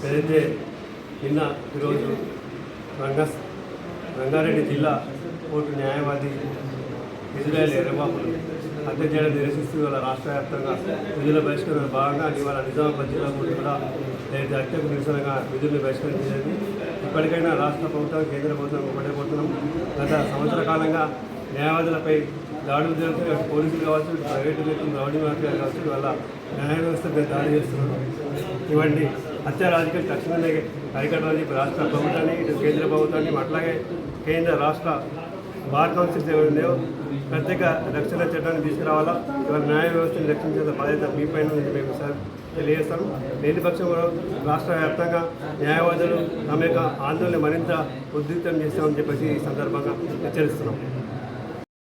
ఏదైతే నిన్న ఈరోజు రంగ రంగారెడ్డి జిల్లా కోర్టు న్యాయవాది ఇజ్రాయల్ ఎర్రబాబులు హత్య చేయడం నిరసిస్తూ ఇవాళ రాష్ట్ర వ్యాప్తంగా విధుల బహిష్కరణ భాగంగా ఇవాళ నిజామాబాద్ జిల్లా కోర్టు కూడా లేదా హత్యకు నిరసనగా విధులను బహిష్కరించేది ఇప్పటికైనా రాష్ట్ర ప్రభుత్వం కేంద్ర ప్రభుత్వం ఒకటే పోతున్నాం గత సంవత్సర కాలంగా న్యాయవాదులపై దాడులు జరుగుతుంది అటు పోలీసులు కావచ్చు ఇటు ప్రైవేటు వ్యక్తులు రౌడీ మాఫియాలు కావచ్చు వల్ల న్యాయ వ్యవస్థ దాడి చేస్తున్నారు. ఇవన్నీ హత్య రాజకీయాలు తక్షణమే అరికట్టాలని చెప్పి రాష్ట్ర ప్రభుత్వాన్ని ఇటు కేంద్ర ప్రభుత్వాన్ని అట్లాగే కేంద్ర రాష్ట్ర బార్ కౌన్సిల్స్ ప్రత్యేక రక్షణ చట్టాన్ని తీసుకురావాలా? ఇవాళ న్యాయ వ్యవస్థను రక్షించేంత బాధ్యత మీ పైన ఉంది మేము సార్ తెలియజేస్తాం లేని పక్షంలో రాష్ట్ర వ్యాప్తంగా న్యాయవాదులు తమ యొక్క ఆందోళన మరింత ఉద్రిక్తం చేస్తామని చెప్పేసి ఈ సందర్భంగా హెచ్చరిస్తున్నాం.